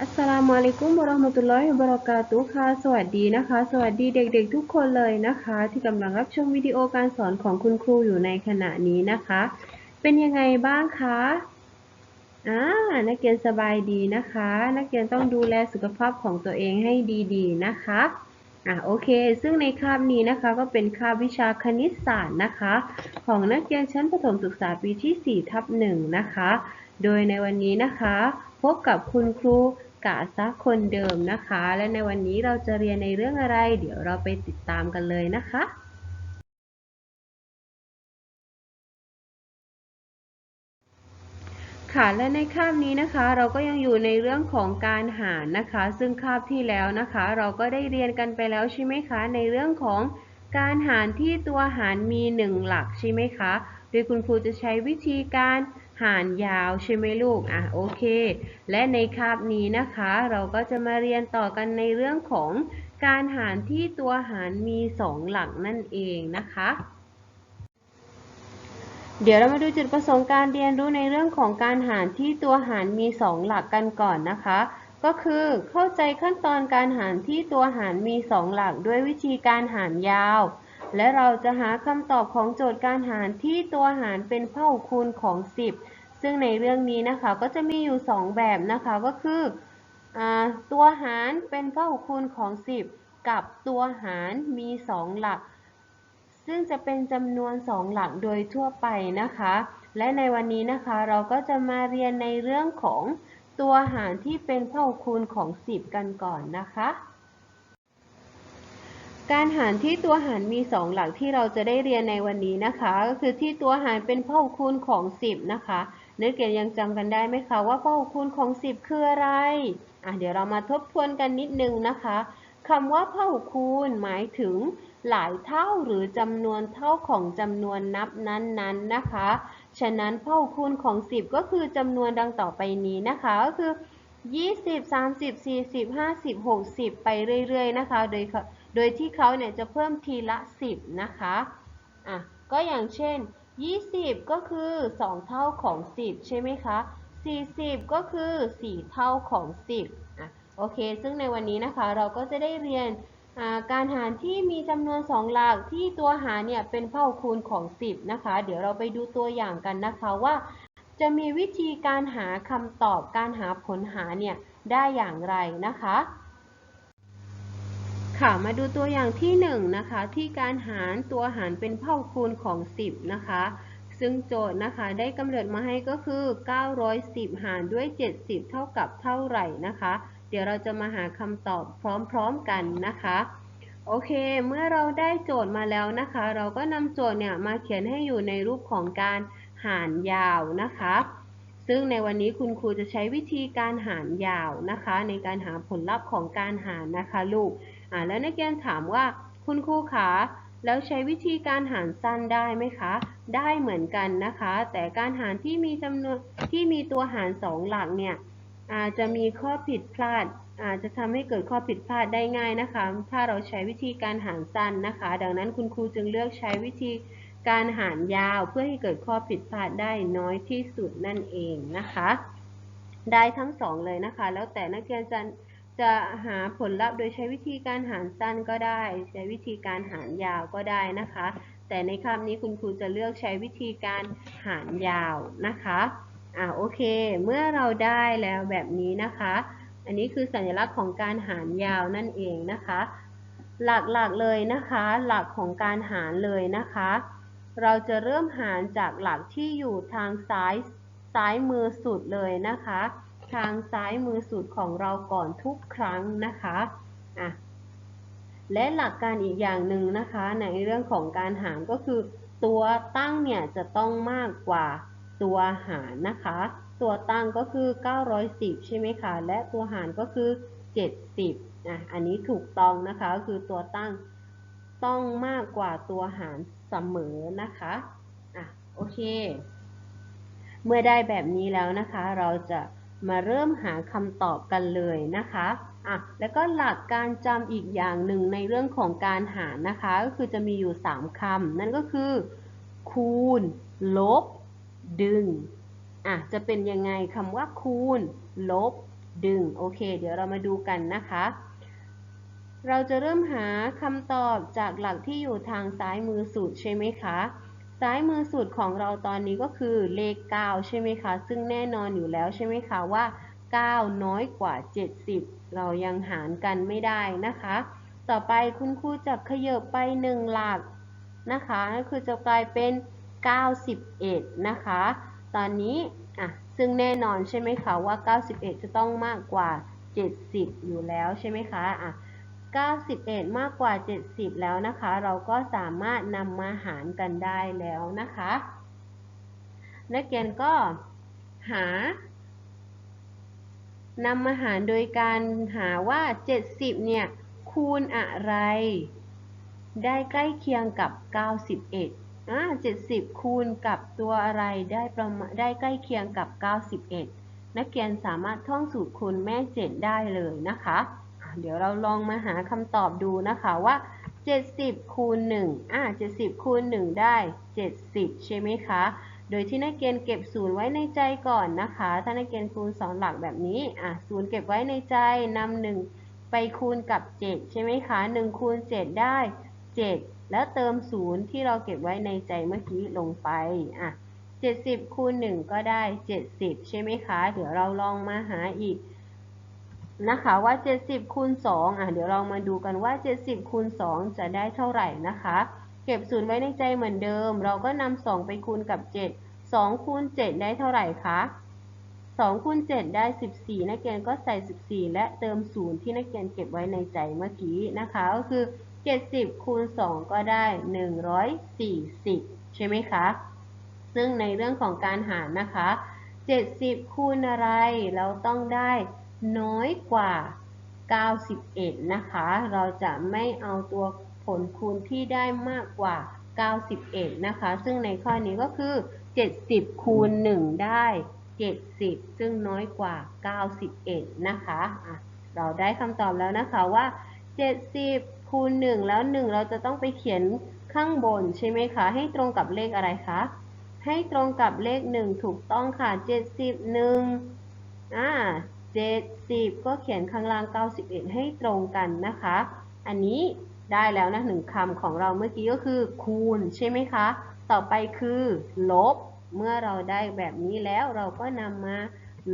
อัสสลามุอะลัยกุมวะราะห์มะตุลลอฮิวะบะเราะกาตุค่ะ สวัสดีนะคะ สวัสดีเด็กๆ ทุกคนเลยนะคะ ที่กำลังรับชมวิดีโอการสอนของคุณครูอยู่ในขณะนี้นะคะ เป็นยังไงบ้างคะอ่านักเรียนสบายดีนะคะ นักเรียนต้องดูแลสุขภาพของตัวเองให้ดีๆนะคะอะโอเค ซึ่งในคาบนี้นะคะก็เป็นคาบวิชาคณิตศาสตร์นะคะ ของนักเรียนชั้นประถมศึกษาปีที่4ทับ1นะคะ โดยในวันนี้นะคะ พบกับคุณครูกาซะคนเดิมนะคะ และในวันนี้เราจะเรียนในเรื่องอะไร เดี๋ยวเราไปติดตามกันเลยนะคะค่ะและในคาบนี้นะคะ เราก็ยังอยู่ในเรื่องของการหารนะคะ ซึ่งคาบที่แล้วนะคะ เราก็ได้เรียนกันไปแล้วใช่ไหมคะ ในเรื่องของการหารที่ตัวหารมีหนึ่งหลักใช่ไหมคะ โดยคุณครูจะใช้วิธีการห หารยาวใช่ไหมลูก อะโอเค และในคาบนี้นะคะ เราก็จะมาเรียนต่อกันในเรื่องของการหารที่ตัวหารมีสองหลักนั่นเองนะคะ เดี๋ยวเรามาดูจุดประสงค์การเรียนรู้ในเรื่องของการหารที่ตัวหารมีสองหลักกันก่อนนะคะ ก็คือเข้าใจขั้นตอนการหารที่ตัวหารมีสองหลักด้วยวิธีการหารยาว และเราจะหาคำตอบของโจทย์การหารที่ตัวหารเป็นเผ่าคูณของ 10 ซึ่งในเรื่องนี้นะคะก็จะมีอยู่ 2 แบบนะคะก็คืออตัวหารเป็นเผ่าคูณของ 10 กับตัวหารมี 2 หลัก ซึ่งจะเป็นจำนวน 2 หลักโดยทั่วไปนะคะ และในวันนี้นะคะเราก็จะมาเรียนในเรื่องของตัวหารที่เป็นเผ่าคูณของ 10 กันก่อนนะคะ การหารที่ตัวหารมี 2 หลักที่เราจะได้เรียนในวันนี้นะคะ ก็คือที่ตัวหารเป็นเผ่าคูณของ 10 นะคะนักเรียนยังจำกันได้ไหมคะว่าเผ่าคูณของ 10 คืออะไรอะเดี๋ยวเรามาทบทวนกันนิดนึงนะคะคำว่าเผ่าคูณหมายถึงหลายเท่าหรือจำนวนเท่าของจำนวนนับนั้นๆนนนะคะ ฉะนั้นเผ่าคูณของ 10 ก็คือจำนวนดังต่อไปนี้นะคะก็คือ 20 30 40 50 60 ไปเรื่อยๆนะคะ โดย โดยที่เขาเนี่ยจะเพิ่มทีละ 10 นะคะอะก็อย่างเช่น 20 ก็คือ 2 เท่าของ 10 ใช่ไหมคะ 40 ก็คือ 4 เท่าของ 10อะโอเค ซึ่งในวันนี้นะคะเราก็จะได้เรียนการหารที่มีจำนวน 2 หลักที่ตัวหารเนี่ยเป็นเผ่าคูณของ 10 นะคะ เดี๋ยวเราไปดูตัวอย่างกันนะคะว่า จะมีวิธีการหาคำตอบการหาผลหารเนี่ยได้อย่างไรนะคะ ค่ะ มาดูตัวอย่างที่1นนะคะ ที่การหารตัวหารเป็นเผ่าคูณของ 10 นะคะ ซึ่งโจทย์นะคะได้กำเนิดมาให้ก็คือ 910 หารด้วย 70 เท่ากับเท่าไหร่นะคะ เดี๋ยวเราจะมาหาคำตอบพร้อมๆกันนะคะ โอเค เมื่อเราได้โจทย์มาแล้วนะคะ เราก็นำโจทย์เนี่ยมาเขียนให้อยู่ในรูปของการหารยาวนะคะ ซึ่งในวันนี้คุณครูจะใช้วิธีการหารยาวนะคะ ในการหาผลลัพธ์ของการหารนะคะลูก แล้วนักเรียนถามว่าคุณครูขาแล้วใช้วิธีการหารสั้นได้ไหมคะ ได้เหมือนกันนะคะ แต่การหารที่มีจำนวนที่มีตัวหารสองหลักเนี่ยอาจจะมีข้อผิดพลาด อาจจะทำให้เกิดข้อผิดพลาดได้ง่ายนะคะ ถ้าเราใช้วิธีการหารสั้นนะคะ ดังนั้นคุณครูจึงเลือกใช้วิธีการหารยาวเพื่อให้เกิดข้อผิดพลาดได้น้อยที่สุดนั่นเองนะคะ ได้ทั้งสองเลยนะคะ แล้วแต่นักเรียนจะ จะหาผลลัพธ์โดยใช้วิธีการหารสั้นก็ได้ ใช้วิธีการหารยาวก็ได้นะคะ แต่ในคำนี้คุณครูจะเลือกใช้วิธีการหารยาวนะคะอ่าโอเค เมื่อเราได้แล้วแบบนี้นะคะ อันนี้คือสัญลักษณ์ของการหารยาวนั่นเองนะคะ หลักๆเลยนะคะ หลักของการหารเลยนะคะ เราจะเริ่มหารจากหลักที่อยู่ทางซ้ายซ้ายมือสุดเลยนะคะ ทางซ้ายมือสุดของเราก่อนทุกครั้งนะคะอะและหลักการอีกอย่างหนึ่งนะคะ ในเรื่องของการหารก็คือ ตัวตั้งเนี่ยจะต้องมากกว่าตัวหารนะคะ ตัวตั้งก็คือ 910 ใช่ไหมคะ และตัวหารก็คือ 70อะอันนี้ถูกต้องนะคะก็คือตัวตั้งต้องมากกว่าตัวหารเสมอนะคะอะโอเค เมื่อได้แบบนี้แล้วนะคะ เราจะ มาเริ่มหาคำตอบกันเลยนะคะอะแล้วก็หลักการจำอีกอย่างหนึ่งในเรื่องของการหารนะคะ ก็คือจะมีอยู่ 3คำนั่นก็คือ คูณ ลบ ดึงอะจะเป็นยังไงคำว่าคูณ ลบ ดึง โอเค เดี๋ยวเรามาดูกันนะคะ เราจะเริ่มหาคำตอบจากหลักที่อยู่ทางซ้ายมือสุดใช่ไหมคะ ซ้ายมือสุดของเราตอนนี้ก็คือเลข 9 ใช่ไหมคะ ซึ่งแน่นอนอยู่แล้วใช่ไหมคะว่า 9 น้อยกว่า 70 เรายังหารกันไม่ได้นะคะ ต่อไปคุณครูจะขยบไป 1 หลักนะคะก็คือจะกลายเป็น 91 นะคะ ตอนนี้อะซึ่งแน่นอนใช่ไหมคะว่า 91 จะต้องมากกว่า 70 อยู่แล้วใช่ไหมคะอะ 91 มากกว่า 70 แล้วนะคะ เราก็สามารถนำมาหารกันได้แล้วนะคะ นักเรียนก็หานำมาหารโดยการหาว่า 70 เนี่ย คูณอะไร ได้ใกล้เคียงกับ 91อ่า70 คูณกับตัวอะไรได้ประมาณได้ใกล้เคียงกับ 91 นักเรียนสามารถท่องสูตรคูณแม่ 7 ได้เลยนะคะ เดี๋ยวเราลองมาหาคำตอบดูนะคะว่า 70 คูณ 1 อ่า70 คูณ 1 ได้ 70 ใช่ไหมคะ โดยที่นักเรียนเก็บศูนย์ไว้ในใจก่อนนะคะ ถ้านักเรียนคูณ 2 หลักแบบนี้ อะศูนย์เก็บไว้ในใจนำ1ไปคูณกับ 7 ใช่ไหมคะ 1 คูณ 7 ได้ 7 แล้วเติม0ที่เราเก็บไว้ในใจเมื่อกี้ลงไป อะ 70 คูณ 1 ก็ได้ 70 ใช่ไหมคะ เดี๋ยวเราลองมาหาอีก นะคะว่า 70คูณ2อะเดี๋ยวเรามาดูกันว่า 70คูณ2จะได้เท่าไหร่นะคะ เก็บศูนย์ไว้ในใจเหมือนเดิม เราก็นำ2ไปคูณกับ 7 2คูณ7ได้เท่าไหร่คะ2คูณ7ได้ 14 นักเรียนก็ใส่ 14 และเติม0ที่นักเรียนเก็บไว้ในใจเมื่อกี้นะคะ ก็คือ 70คูณ2ก็ได้ 140 ใช่ไหมคะ ซึ่งในเรื่องของการหารนะคะ 70คูณอะไรเราต้องได้ น้อยกว่า 91 นะคะ เราจะไม่เอาตัวผลคูณที่ได้มากกว่า 91 นะคะ ซึ่งในข้อนี้ก็คือ 70 คูณ 1 ได้ 70 ซึ่งน้อยกว่า 91 นะคะะเราได้คำตอบแล้วนะคะว่า 70 คูณ 1 แล้ว 1 เราจะต้องไปเขียนข้างบนใช่ไหมคะ ให้ตรงกับเลขอะไรคะ ให้ตรงกับเลข 1 ถูกต้องค่ะ 71อ่า 70 ก็เขียนข้างล่าง 91 ให้ตรงกันนะคะ อันนี้ได้แล้วนะหนึ่งคำของเราเมื่อกี้ก็คือ คูณใช่ไหมคะ ต่อไปคือลบ เมื่อเราได้แบบนี้แล้วเราก็นำมา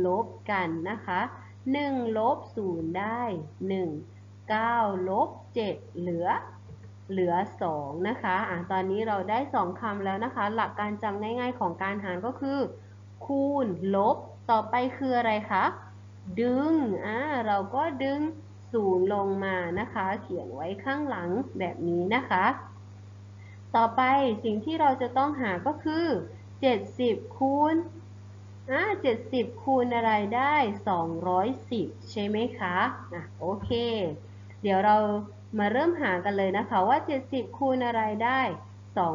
ลบกันนะคะ1ลบ0ได้ 1 9ลบ7เหลือ เหลือ 2 นะคะอะตอนนี้เราได้ 2คำแล้วนะคะ หลักการจำง่ายๆของการหารก็คือ คูณลบ ต่อไปคืออะไรคะ ดึงอ่าเราก็ดึงศูนย์ลงมานะคะ เขียนไว้ข้างหลังแบบนี้นะคะ ต่อไปสิ่งที่เราจะต้องหาก็คือ 70 คูณอ่า70 คูณอะไรได้ 210 ใช่ไหมคะอะโอเค เดี๋ยวเรามาเริ่มหากันเลยนะคะว่า 70 คูณอะไรได้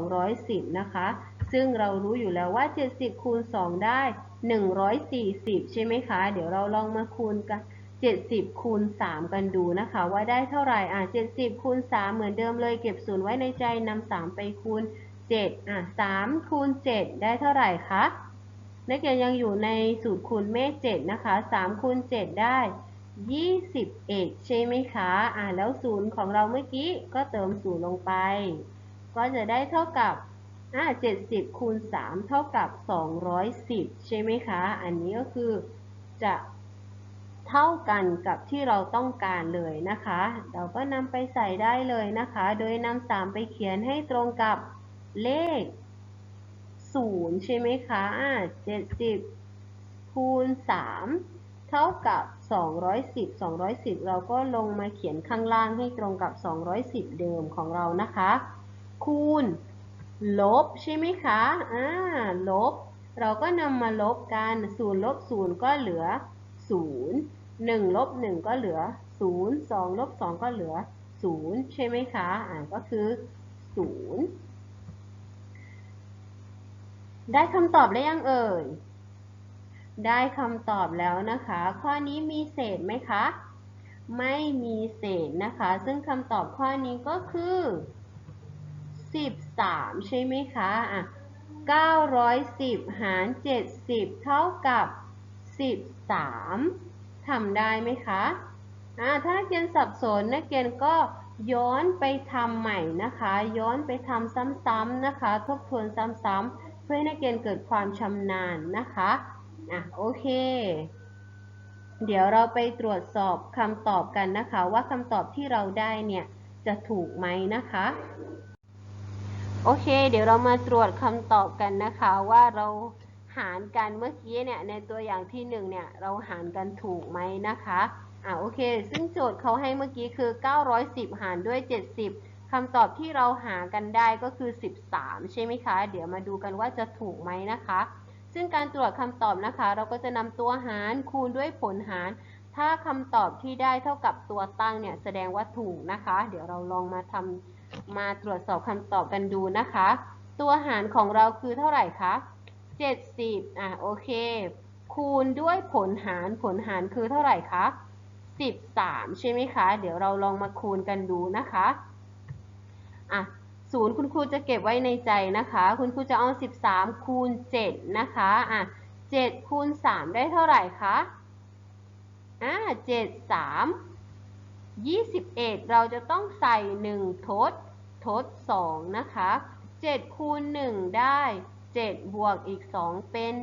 210 นะคะ ซึ่งเรารู้อยู่แล้วว่า 70 คูณ 2 ได้ 140 ใช่ไหมคะ เดี๋ยวเราลองมาคูณกัน 70 คูณ 3 กันดูนะคะ ว่าได้เท่าไหร่อะ70 คูณ 3 เหมือนเดิมเลย เก็บศูนย์ไว้ในใจนำ3ไปคูณ 7 อะ 3 คูณ 7 ได้เท่าไหร่คะ นักเรียนยังอยู่ในสูตรคูณเมฆ7นะคะ 3 คูณ 7 ได้ 21 ใช่ไหมคะ อะ แล้วศูนย์ของเราเมื่อกี้ก็เติมศูนย์ลงไป ก็จะได้เท่ากับ อ่า70คูณ3เท่ากับ210ใช่ไหมคะ อันนี้ก็คือจะเท่ากันกับที่เราต้องการเลยนะคะ เราก็นำไปใส่ได้เลยนะคะ โดยนำ3ไปเขียนให้ตรงกับเลข0ใช่ไหมคะอ่า70คูณ3เท่ากับ 210 210 เราก็ลงมาเขียนข้างล่างให้ตรงกับ 210 เดิมของเรานะคะ คูณ ลบใช่ไหมคะอ่าลบ เราก็นำมาลบกัน0ลบ0ก็เหลือ0 1ลบ1ก็เหลือ0 2ลบ2ก็เหลือ0ใช่ไหมคะอ่าก็คือ0ได้คำตอบแล้วยังเอ่ย ได้คำตอบแล้วนะคะ ข้อนี้มีเศษไหมคะ ไม่มีเศษนะคะ ซึ่งคำตอบข้อนี้ก็คือ 3 ใช่ไหมคะอะ910 หาร 70 เท่ากับ 13ทำได้ไหมคะอ่าถ้านักเรียนสับสนนักเรียนก็ย้อนไปทำใหม่นะคะ ย้อนไปทำซ้ำๆนะคะ ทบทวนซ้ำๆเพื่อให้นักเรียนเกิดความชำนาญนะคะอะโอเค เดี๋ยวเราไปตรวจสอบคำตอบกันนะคะ ว่าคำตอบที่เราได้เนี่ยจะถูกไหมนะคะ โอเค เดี๋ยวเรามาตรวจคำตอบกันนะคะว่าเราหารกันเมื่อกี้เนี่ยในตัวอย่างที่หนึ่งเนี่ยเราหารกันถูกไหมนะคะอ่าโอเค ซึ่งโจทย์เขาให้เมื่อกี้คือ 910 หารด้วย 70คำตอบที่เราหากันได้ก็คือ 13 ใช่ไหมคะ เดี๋ยวมาดูกันว่าจะถูกไหมนะคะ ซึ่งการตรวจคำตอบนะคะ เราก็จะนำตัวหารคูณด้วยผลหาร ถ้าคำตอบที่ได้เท่ากับตัวตั้งเนี่ยแสดงว่าถูกนะคะ เดี๋ยวเราลองมาทำ มาตรวจสอบคำตอบกันดูนะคะ ตัวหารของเราคือเท่าไหร่คะ 70 อะโอเค คูณด้วยผลหารผลหารคือเท่าไหร่คะ13 ใช่ไหมคะ เดี๋ยวเราลองมาคูณกันดูนะคะ อะศูนย์คุณครูจะเก็บไว้ในใจนะคะ คุณครูจะเอา 13 คูณ 7 นะคะ อะ 7 คูณ 3 ได้เท่าไหร่คะ อ่า7 3 21 เราจะต้องใส่ 1 ทด ทด 2 นะคะ 7 คูณ 1 ได้ 7 บวกอีก 2 เป็น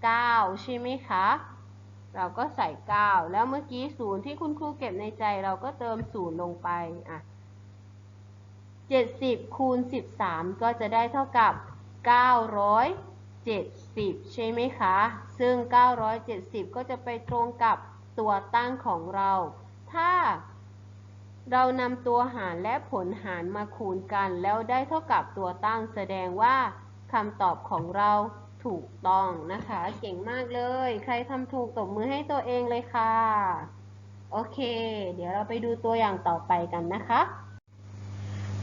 9 ใช่ไหมคะ เราก็ใส่ 9 แล้วเมื่อกี้ศูนย์ที่คุณครูเก็บในใจเราก็เติม 0 ลงไปอะ70 คูณ 13 ก็จะได้เท่ากับ 970 ใช่ไหมคะ ซึ่ง 970 ก็จะไปตรงกับตัวตั้งของเรา ถ้า เรานำตัวหารและผลหารมาคูณกัน แล้วได้เท่ากับตัวตั้งแสดงว่าคำตอบของเราถูกต้องนะคะ เก่งมากเลย ใครทำถูกตบมือให้ตัวเองเลยค่ะ โอเค เดี๋ยวเราไปดูตัวอย่างต่อไปกันนะคะ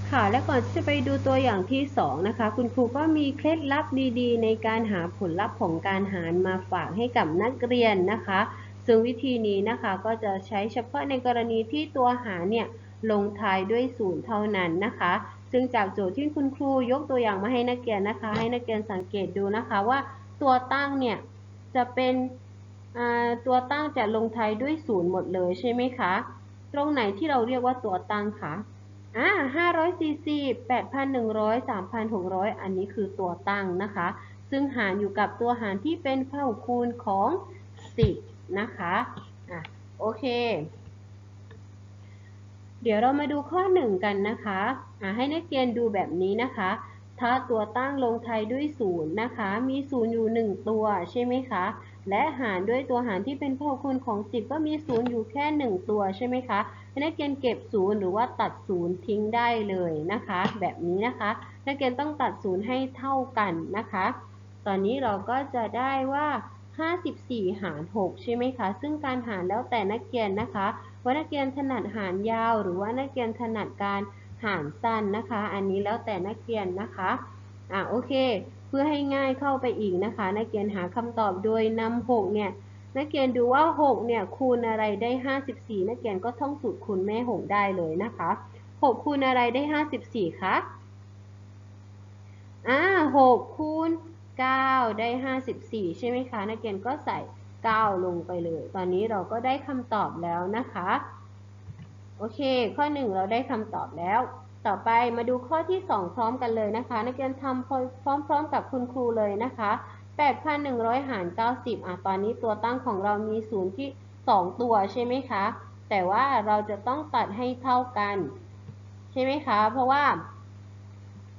ค่ะ และก่อนที่จะไปดูตัวอย่างที่ 2 นะคะ คุณครูก็มีเคล็ดลับดีๆ ในการหาผลลัพธ์ของการหารมาฝากให้กับนักเรียนนะคะ ซึ่งวิธีนี้นะคะก็จะใช้เฉพาะในกรณีที่ตัวหารเนี่ยลงท้ายด้วยศูนย์เท่านั้นนะคะ ซึ่งจากโจทย์ที่คุณครูยกตัวอย่างมาให้นักเรียนนะคะ ให้นักเรียนสังเกตดูนะคะว่าตัวตั้งเนี่ยจะเป็นตัวตั้งจะลงท้ายด้วยศูนย์หมดเลยใช่ไหมคะ ตรงไหนที่เราเรียกว่าตัวตั้งคะอ่า540 8,100 3,600อันนี้คือตัวตั้งนะคะ ซึ่งหารอยู่กับตัวหารที่เป็นเผ่าคูณของ10 นะคะอะโอเค เดี๋ยวเรามาดูข้อ1กันนะคะอะให้นักเรียนดูแบบนี้นะคะ ถ้าตัวตั้งลงท้ายด้วย0นะคะ มี0อยู่1ตัวใช่ไหมคะ และหารด้วยตัวหารที่เป็นเผ่าคูณของ10ก็มี0อยู่แค่1ตัวใช่ไหมคะให้นักเรียนเก็บ0หรือว่าตัด0ทิ้งได้เลยนะคะ แบบนี้นะคะ นักเรียนต้องตัด0ให้เท่ากันนะคะ ตอนนี้เราก็จะได้ว่า 54 หาร 6 ใช่ไหมคะ ซึ่งการหารแล้วแต่นักเรียนนะคะ ว่านักเรียนถนัดหารยาว หรือว่านักเรียนถนัดการหารสั้นนะคะ อันนี้แล้วแต่นักเรียนนะคะ อะโอเค เพื่อให้ง่ายเข้าไปอีกนะคะ นักเรียนหาคำตอบโดยนำ6เนี่ย นักเรียนดูว่า 6 เนี่ยคูณอะไรได้ 54 นักเรียนก็ท่องสูตรคูณแม่ 6 ได้เลยนะคะ 6 คูณอะไรได้ 54 คะ อ่า 6 คูณ 9 ได้ 54 ใช่ไหมคะ นักเรียนก็ใส่ 9 ลงไปเลย ตอนนี้เราก็ได้คำตอบแล้วนะคะ โอเค ข้อ 1 เราได้คำตอบแล้ว ต่อไปมาดูข้อที่ 2 พร้อมกันเลยนะคะ นักเรียนทำพร้อมๆกับคุณครูเลยนะคะ 8,100 หาร 90 อะ ตอนนี้ตัวตั้งของเรามีศูนย์ที่ 2 ตัวใช่ไหมคะ แต่ว่าเราจะต้องตัดให้เท่ากัน ใช่ไหมคะ เพราะว่า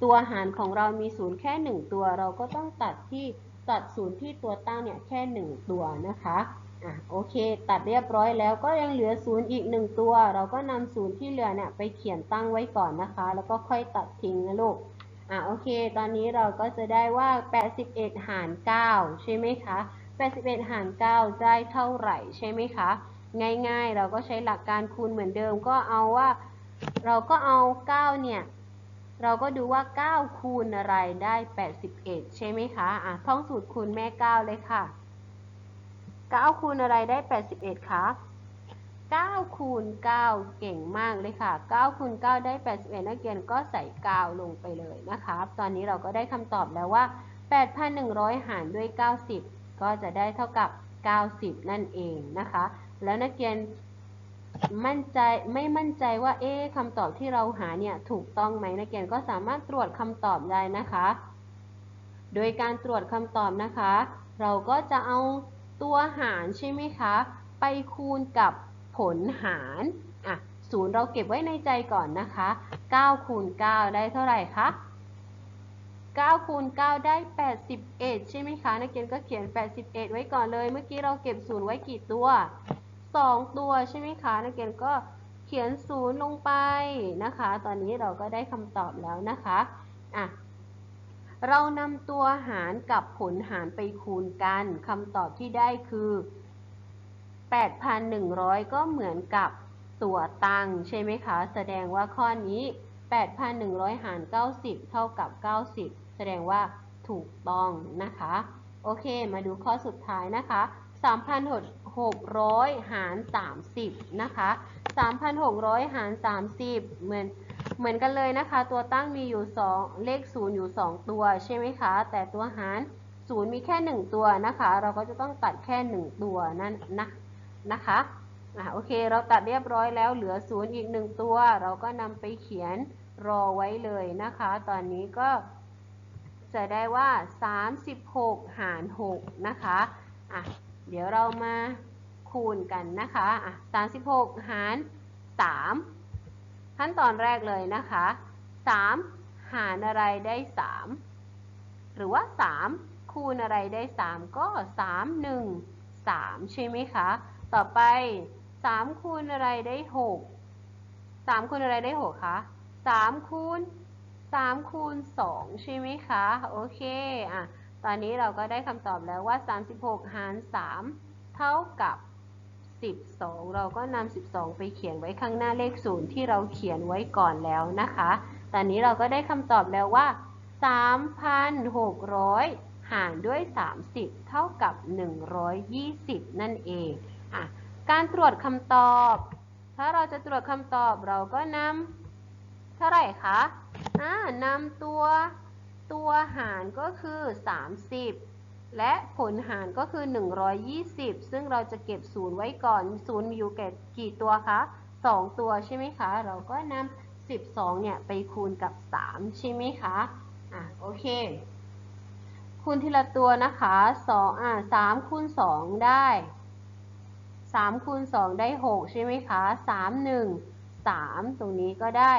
ตัวหารของเรามีศูนย์แค่ 1 ตัว เราก็ต้องตัดที่ตัดศูนย์ที่ตัวตั้งเนี่ยแค่ 1 ตัวนะคะอะโอเค ตัดเรียบร้อยแล้วก็ยังเหลือศูนย์อีก 1 ตัว เราก็นำศูนย์ที่เหลือเนี่ยไปเขียนตั้งไว้ก่อนนะคะ แล้วก็ค่อยตัดทิ้งนะลูกอะโอเค ตอนนี้เราก็จะได้ว่า 81 หาร 9 ใช่ไหมคะ 81 หาร 9 ได้เท่าไหร่ใช่ไหมคะ ง่ายๆ เราก็ใช้หลักการคูณเหมือนเดิมก็เอาว่า เราก็เอา 9 เนี่ย เราก็ดูว่า 9 คูณอะไรได้ 81 ใช่ไหมคะอะท่องสูตรคูณแม่ 9 เลยค่ะ 9 คูณอะไรได้ 81 คะ 9 คูณ 9 เก่งมากเลยค่ะ 9 คูณ 9 ได้ 81 นักเรียนก็ใส่ 9 ลงไปเลยนะคะ ตอนนี้เราก็ได้คำตอบแล้วว่า 8,100 หารด้วย 90 ก็จะได้เท่ากับ 90 นั่นเองนะคะ แล้วนักเรียน มั่นใจไม่มั่นใจว่าเอ๊คำตอบที่เราหาเนี่ยถูกต้องไหมนักเรียนก็สามารถตรวจคำตอบได้นะคะ โดยการตรวจคำตอบนะคะ เราก็จะเอาตัวหารใช่ไหมคะ ไปคูณกับผลหารอะศูนย์เราเก็บไว้ในใจก่อนนะคะ9คูณ9ได้เท่าไหร่คะ9คูณ9ได้ 81 ใช่ไหมคะ นักเรียนก็เขียน 81 ไว้ก่อนเลย เมื่อกี้เราเก็บศูนย์ไว้กี่ตัว 2 ตัวใช่ไหมคะ นักเรียนก็เขียนศูนย์ลงไปนะคะ ตอนนี้เราก็ได้คำตอบแล้วนะคะอะเรานำตัวหารกับผลหารไปคูณกันคำตอบที่ได้คือ 8,100 ก็เหมือนกับตัวตั้งใช่ไหมคะ แสดงว่าข้อนี้ 8,100 หาร 90 เท่ากับ 90 แสดงว่าถูกต้องนะคะ โอเค มาดูข้อสุดท้ายนะคะ 3,600 หาร 30 นะคะ 3,600 หาร 30 เหมือนเหมือนกันเลยนะคะ ตัวตั้งมีอยู่ 2 เลข 0 อยู่ 2 ตัวใช่ไหมคะ แต่ตัวหาร 0 มีแค่ 1 ตัวนะคะ เราก็จะต้องตัดแค่ 1 ตัวนั่นนะนะคะอะโอเค เราตัดเรียบร้อยแล้วเหลือ 0 อีก 1 ตัว เราก็นำไปเขียนรอไว้เลยนะคะ ตอนนี้ก็จะได้ว่า 36 หาร 6 นะคะ อะ เดี๋ยวเรามาคูณกันนะคะอะ36 หาร 3 ขั้นตอนแรกเลยนะคะ 3 หารอะไรได้ 3 หรือว่า 3 คูณอะไรได้ 3 ก็ 3 1 3 ใช่ไหมคะ ต่อไป 3 คูณอะไรได้ 6 3 คูณอะไรได้ 6 คะ 3 คูณ 3 คูณ 2 ใช่ไหมคะ โอเค อะ ตอนนี้เราก็ได้คำตอบแล้วว่า 36 หาร 3 เท่ากับ 12 เราก็นำ12 ไปเขียนไว้ข้างหน้าเลข 0 ที่เราเขียนไว้ก่อนแล้วนะคะ ตอนนี้เราก็ได้คำตอบแล้วว่า 3,600 หารด้วย 30 เท่ากับ 120 นั่นเองอะการตรวจคำตอบ ถ้าเราจะตรวจคำตอบเราก็นำเท่าไหร่คะอ่านำตัว ตัวหารก็คือ 30 และผลหารก็คือ 120 ซึ่งเราจะเก็บศูนย์ไว้ก่อนศูนย์มีอยู่แก่กี่ตัวคะ2 ตัวใช่ไหมคะ เราก็นำ12 เนี่ยไปคูณกับ 3 ใช่ไหมคะ อะโอเค คูณทีละตัวนะคะ2อะ3คูณ2 ได้ 3คูณ2 ได้ 6 ใช่ไหมคะ 3 1 3 ตรงนี้ก็ได้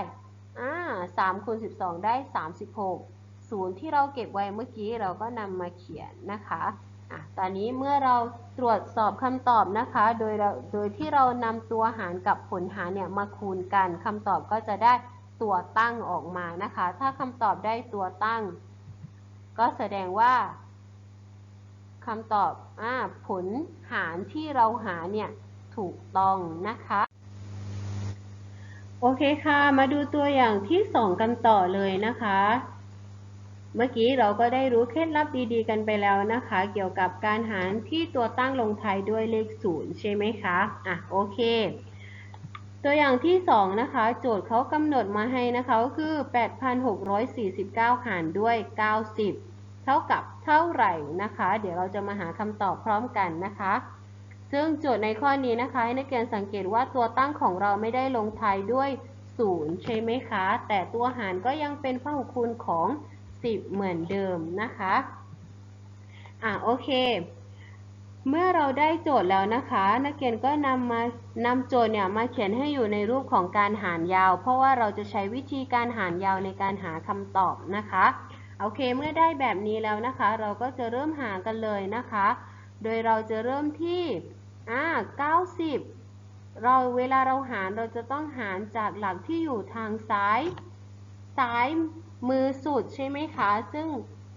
อ่า3คูณ12 ได้ 36 ศูนย์ที่เราเก็บไว้เมื่อกี้เราก็นำมาเขียนนะคะอะตอนนี้เมื่อเราตรวจสอบคำตอบนะคะ โดยเราโดยที่เรานำตัวหารกับผลหารเนี่ยมาคูณกันคำตอบก็จะได้ตัวตั้งออกมานะคะ ถ้าคำตอบได้ตัวตั้ง ก็แสดงว่าคำตอบอ่าผลหารที่เราหาเนี่ยถูกต้องนะคะ โอเคค่ะ มาดูตัวอย่างที่2กันต่อเลยนะคะ เมื่อกี้เราก็ได้รู้เคล็ดลับดีๆ กันไปแล้วนะคะ เกี่ยวกับการหารที่ตัวตั้งลงท้ายด้วยเลขศูนย์ใช่ไหมคะ อะโอเค ตัวอย่างที่ 2 นะคะ โจทย์เขากำหนดมาให้นะคะก็คือ 8,649 หารด้วย 90 เท่ากับเท่าไหร่นะคะ เดี๋ยวเราจะมาหาคำตอบพร้อมกันนะคะ ซึ่งโจทย์ในข้อนี้นะคะให้นักเรียนสังเกตว่าตัวตั้งของเราไม่ได้ลงท้ายด้วย 0 ใช่ไหมคะ แต่ตัวหารก็ยังเป็นพหุคูณของ 10 เหมือนเดิมนะคะอะโอเค เมื่อเราได้โจทย์แล้วนะคะ นักเรียนก็นำมานำโจทย์เนี่ยมาเขียนให้อยู่ในรูปของการหารยาว เพราะว่าเราจะใช้วิธีการหารยาวในการหาคำตอบนะคะโอเค เมื่อได้แบบนี้แล้วนะคะ เราก็จะเริ่มหากันเลยนะคะ โดยเราจะเริ่มที่อ่า90 เราเวลาเราหารเราจะต้องหารจากหลักที่อยู่ทางซ้าย ซ้าย มือสุดใช่ไหมคะ ซึ่ง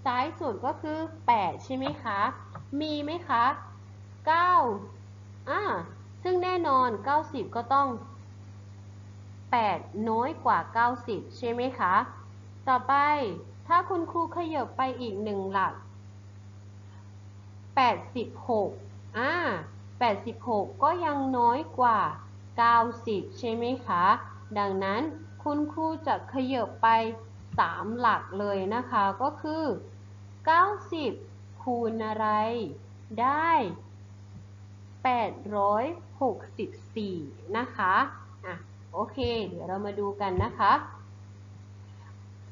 ซ้ายสุดก็คือ 8 ใช่ไหมคะ มีไหมคะ 9 อ่า ซึ่งแน่นอน 90 ก็ต้อง 8 น้อยกว่า 90 ใช่ไหมคะ ต่อไป ถ้าคุณครูขยับไปอีกหนึ่งหลัก 86 อ่า 86 ก็ยังน้อยกว่า 90 ใช่ไหมคะ ดังนั้นคุณครูจะขยับไป 3 หลักเลยนะคะก็คือ 90 คูณอะไร ได้ 864 นะคะอะโอเค เดี๋ยวเรามาดูกันนะคะ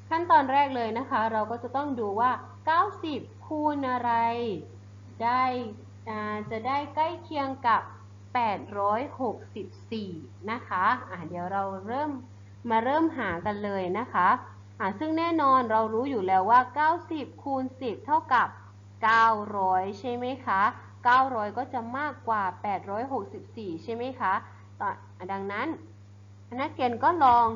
ขั้นตอนแรกเลยนะคะ เราก็จะต้องดูว่า 90 คูณอะไร ได้อ่าจะได้ใกล้เคียงกับ 864 นะคะอะเดี๋ยวเราเริ่มมาเริ่มหากันเลยนะคะ อะซึ่งแน่นอนเรารู้อยู่แล้วว่า 90 คูณ 10 เท่ากับ 900 ใช่ไหมคะ 900 ก็จะมากกว่า 864 ใช่ไหมคะดังนั้นนักเรียนก็ลอง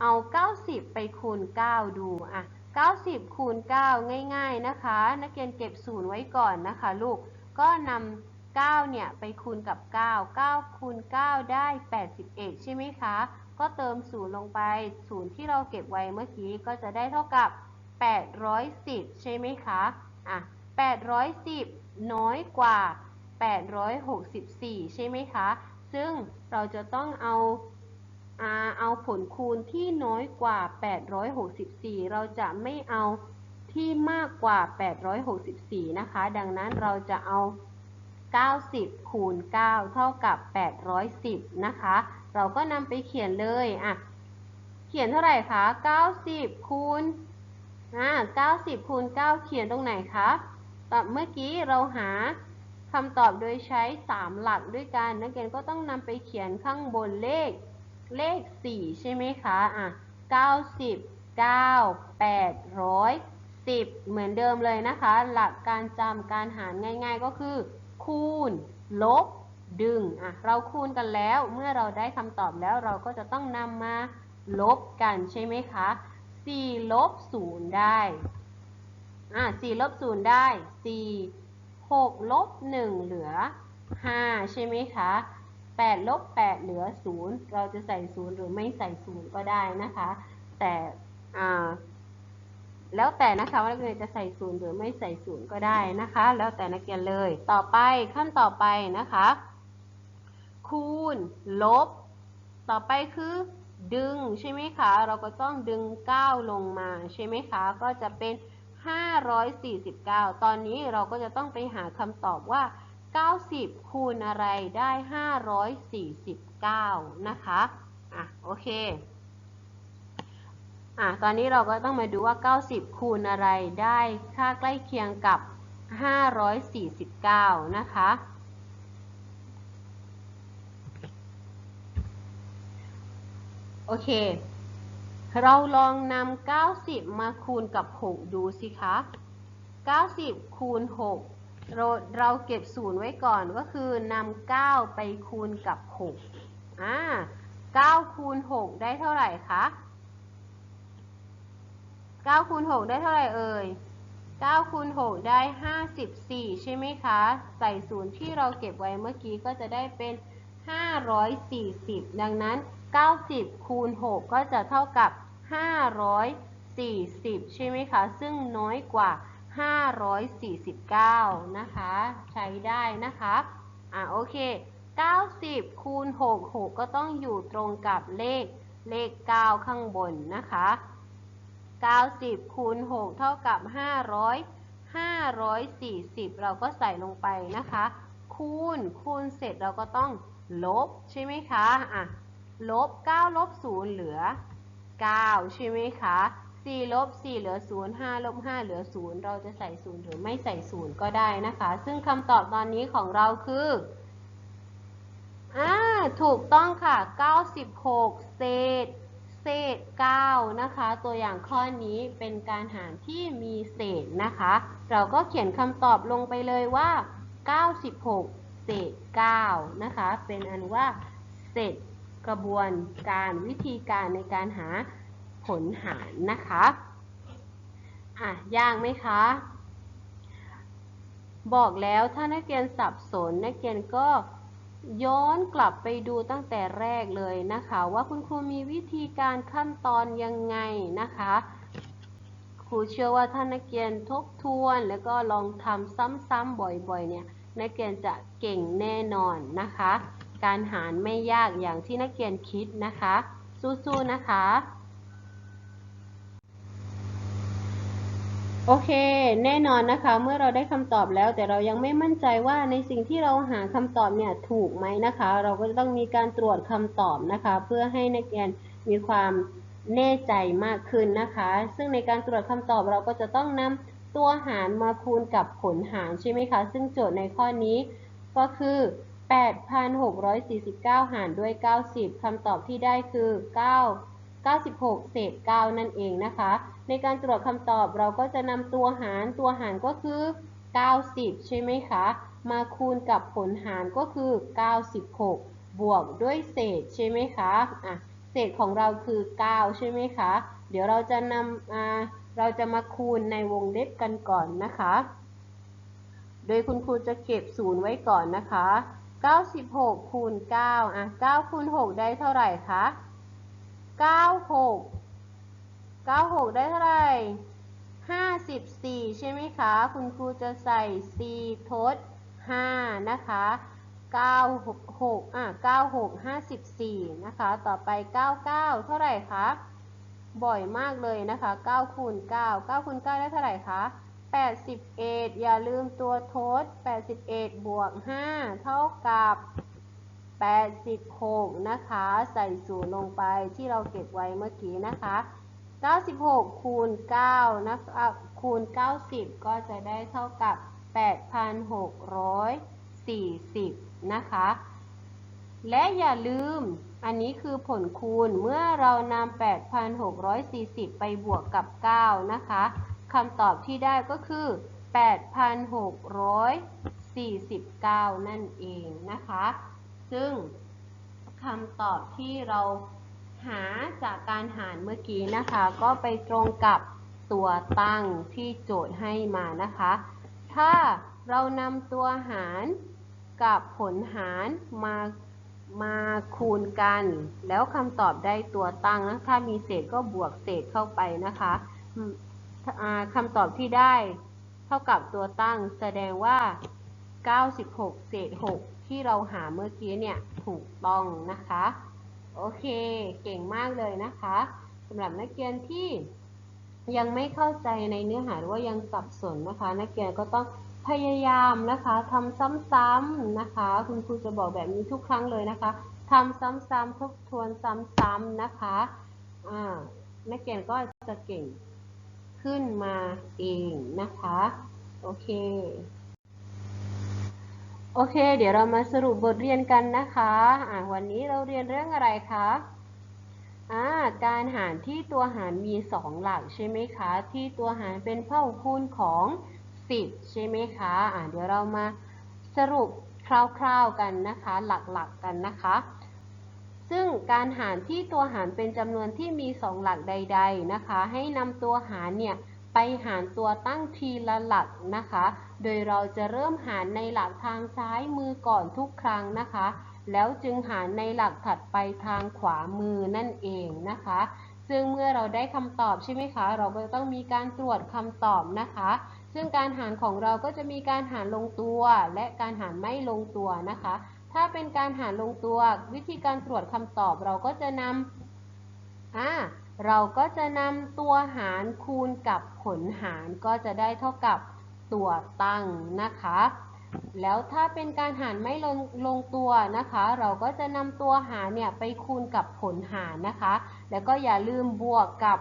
เอา 90 ไปคูณ 9 ดูอะ90 คูณ 9 ง่าย ๆ นะคะ นักเรียนเก็บศูนย์ไว้ก่อนนะคะลูก ก็นำ9เนี่ยไปคูณกับ 9 9 คูณ 9 ได้ 81 ใช่ไหมคะ ก็เติมศูนย์ลงไปศูนย์ที่เราเก็บไว้เมื่อกี้ก็จะได้เท่ากับ 810 ใช่ไหมคะ อะ 810 น้อยกว่า 864 ใช่ไหมคะ ซึ่งเราจะต้องเอาอ่าเอาผลคูณที่น้อยกว่า 864 เราจะไม่เอาที่มากกว่า 864 นะคะ ดังนั้นเราจะเอา 90 คูณ 9 เท่ากับ 810 นะคะ เราก็นำไปเขียนเลยอะเขียนเท่าไหร่คะ 90 คูณอ่า90 คูณ 9 เขียนตรงไหนคะตอนเมื่อกี้เราหาคำตอบโดยใช้ 3 หลักด้วยกัน นักเรียนก็ต้องนำไปเขียนข้างบนเลข เลข 4 ใช่ไหมคะอะ90 9 810 เหมือนเดิมเลยนะคะ หลักการจำการหารง่ายๆก็คือ คูณ ลบ ดึงอะเราคูณกันแล้ว เมื่อเราได้คำตอบแล้วเราก็จะต้องนำมาลบกันใช่ไหมคะ 4 ลบ 0 ได้ อะ4ลบ 0 ได้ 4 6 ลบ 1 เหลือ 5 ใช่ไหมคะ 8 ลบ 8 เหลือ 0 เราจะใส่ 0 หรือไม่ใส่ 0 ก็ได้นะคะ แต่ อ่า แล้วแต่นะคะว่านักเรียนจะใส่0หรือไม่ใส่0ก็ได้นะคะ แล้วแต่นักเรียนเลย ต่อไปขั้นต่อไปนะคะ คูณ ลบ ต่อไปคือดึงใช่ไหมคะ เราก็ต้องดึง 9 ลงมาใช่ไหมคะ ก็จะเป็น 549 ตอนนี้เราก็จะต้องไปหาคำตอบว่า 90 คูณอะไรได้ 549 นะคะ อะ โอเค อะตอนนี้เราก็ต้องมาดูว่า 90 คูณอะไรได้ค่าใกล้เคียงกับ 549 นะคะ โอเค เราลองนำ 90 มาคูณกับ 6 ดูสิคะ 90 คูณ 6 เราเราเก็บศูนย์ไว้ก่อนก็คือนำ 9 ไปคูณกับ 6 อ่า 9 คูณ 6 ได้เท่าไหร่คะ 9คูณ6ได้เท่าไหร่เอ่ย9คูณ6ได้ 54 ใช่ไหมคะ ใส่ศูนย์ที่เราเก็บไว้เมื่อกี้ก็จะได้เป็น 540 ดังนั้น 90 คูณ 6 ก็จะเท่ากับ 540 ใช่ไหมคะ ซึ่งน้อยกว่า 549 นะคะ ใช้ได้นะคะ อะโอเค 90 คูณ 6 6 ก็ต้องอยู่ตรงกับเลขเลข 9 ข้างบนนะคะ 90 คูณ 6 เท่ากับ 500 540 เราก็ใส่ลงไปนะคะ คูณ คูณเสร็จเราก็ต้องลบใช่ไหมคะอะลบ 9 ลบ 0 เหลือ 9 ใช่ไหมคะ4ลบ4เหลือ 0 5 ลบ 5 เหลือ 0 เราจะใส่ 0 หรือไม่ใส่ 0 ก็ได้นะคะ ซึ่งคำตอบตอนนี้ของเราคืออ่าถูกต้องค่ะ 96 เศษ เศษ 9 นะคะ ตัวอย่างข้อนี้เป็นการหารที่มีเศษนะคะ เราก็เขียนคำตอบลงไปเลยว่า 96 เศษ 9 นะคะ เป็นอันว่าเสร็จกระบวนการวิธีการในการหาผลหารนะคะอะยากไหมคะ บอกแล้วถ้านักเรียนสับสนนักเรียนก็ ย้อนกลับไปดูตั้งแต่แรกเลยนะคะ ว่าคุณครูมีวิธีการขั้นตอนยังไงนะคะ ครูเชื่อว่าถ้านักเรียนทบทวนแล้วก็ลองทำซ้ำๆบ่อยๆ เนี่ยนักเรียนจะเก่งแน่นอนนะคะ การหารไม่ยากอย่างที่นักเรียนคิดนะคะ สู้ๆนะคะ โอเค แน่นอนนะคะ เมื่อเราได้คำตอบแล้ว แต่เรายังไม่มั่นใจว่าในสิ่งที่เราหาคำตอบเนี่ยถูกไหมนะคะ เราก็จะต้องมีการตรวจคำตอบนะคะ เพื่อให้นักเรียนมีความแน่ใจมากขึ้นนะคะ ซึ่งในการตรวจคำตอบเราก็จะต้องนำตัวหารมาคูณกับผลหารใช่ไหมคะ ซึ่งโจทย์ในข้อนี้ก็คือ 8,649 หารด้วย 90 คำตอบที่ได้คือ 9 96 เศษ 9 นั่นเองนะคะ ในการตรวจคำตอบเราก็จะนำตัวหารตัวหารก็คือ 90 ใช่ไหมคะ มาคูณกับผลหารก็คือ 96 บวกด้วยเศษใช่ไหมคะอะเศษของเราคือ 9 ใช่ไหมคะ เดี๋ยวเราจะนำอ่าเราจะมาคูณในวงเล็บกันก่อนนะคะ โดยคุณครูจะเก็บศูนย์ไว้ก่อนนะคะ 96คูณ9อะ9คูณ6ได้เท่าไหร่คะ96 96 ได้เท่าไหร่54 ใช่ไหมคะ คุณครูจะใส่4ทด 5 นะคะ 96 อะ 96 54 นะคะ ต่อไป 99 เท่าไหร่คะ บ่อยมากเลยนะคะ 9 คูณ 9 9 คูณ 9 ได้เท่าไหร่คะ 81 อย่าลืมตัวทด 81 บวก 5 เท่ากับ 86 นะคะ ใส่ศูนย์ลงไปที่เราเก็บไว้เมื่อกี้นะคะ 96 คูณ 9 นะคะคูณ 90 ก็จะได้เท่ากับ 8,640 นะคะ และอย่าลืม อันนี้คือผลคูณ เมื่อเรานำ 8,640 ไปบวกกับ 9 นะคะ คำตอบที่ได้ก็คือ 8,649 นั่นเองนะคะ ซึ่งคำตอบที่เรา หาจากการหารเมื่อกี้นะคะ ก็ไปตรงกับตัวตั้งที่โจทย์ให้มานะคะ ถ้าเรานำตัวหารกับผลหารมามาคูณกัน แล้วคำตอบได้ตัวตั้งนะถ้ามีเศษก็บวกเศษเข้าไปนะคะคำตอบที่ได้เท่ากับตัวตั้งแสดงว่า 96 เศษ 6 ที่เราหาเมื่อกี้เนี่ยถูกต้องนะคะ โอเค เก่งมากเลยนะคะสำหรับนักเรียนที่ยังไม่เข้าใจในเนื้อหาหรือว่ายังสับสนนะคะ นักเรียนก็ต้องพยายามนะคะทำซ้ำๆนะคะ คุณครูจะบอกแบบนี้ทุกครั้งเลยนะคะทำซ้ำๆทบทวนซ้ำๆนะคะอ่านักเรียนก็จะเก่งขึ้นมาเองนะคะ โอเค โอเค เดี๋ยวเรามาสรุปบทเรียนกันนะคะอ่าวันนี้เราเรียนเรื่องอะไรคะอ่าการหารที่ตัวหารมี 2 หลักใช่ไหมคะ ที่ตัวหารเป็นเผ่าคูณของ 10 ใช่ไหมคะอ่าเดี๋ยวเรามาสรุปคร่าวๆกันนะคะ หลักๆกันนะคะ ซึ่งการหารที่ตัวหารเป็นจำนวนที่มี 2 หลักใด ๆนะคะ ให้นำตัวหารเนี่ย ไปหารตัวตั้งทีละหลักนะคะ โดยเราจะเริ่มหารในหลักทางซ้ายมือก่อนทุกครั้งนะคะ แล้วจึงหารในหลักถัดไปทางขวามือนั่นเองนะคะ ซึ่งเมื่อเราได้คำตอบใช่ไหมคะ เราก็ต้องมีการตรวจคำตอบนะคะ ซึ่งการหารของเราก็จะมีการหารลงตัว และการหารไม่ลงตัวนะคะ ถ้าเป็นการหารลงตัววิธีการตรวจคำตอบเราก็จะนำอ่า เราก็จะนำตัวหารคูณกับผลหารก็จะได้เท่ากับตัวตั้งนะคะ แล้วถ้าเป็นการหารไม่ลงลงตัวนะคะ เราก็จะนำตัวหารเนี่ยไปคูณกับผลหารนะคะ แล้วก็อย่าลืมบวกกับ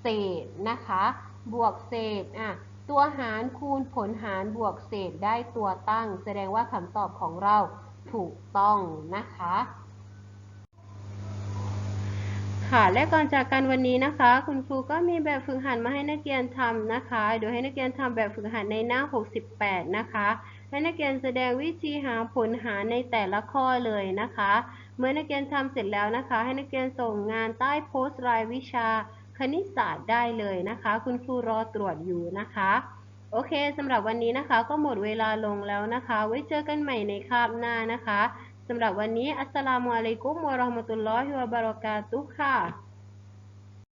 เศษนะคะ บวกเศษอะตัวหารคูณผลหารบวกเศษได้ตัวตั้ง แสดงว่าคำตอบของเราถูกต้องนะคะ ค่ะ และก่อนจากกันวันนี้นะคะ คุณครูก็มีแบบฝึกหัดมาให้นักเรียนทำนะคะโดยให้นักเรียนทำแบบฝึกหัดในหน้า 68 นะคะ ให้นักเรียนแสดงวิธีหาผลหารในแต่ละข้อเลยนะคะ เมื่อนักเรียนทำเสร็จแล้วนะคะ ให้นักเรียนส่งงานใต้โพสต์รายวิชาคณิตศาสตร์ได้เลยนะคะ คุณครูรอตรวจอยู่นะคะโอเคสำหรับวันนี้นะคะ ก็หมดเวลาลงแล้วนะคะ ไว้เจอกันใหม่ในคาบหน้านะคะ สำหรับวันนี้อัสสลามุอะลัยกุมวะเราะห์มะตุลลอฮิวะบะเราะกาตุฮ์ค่ะ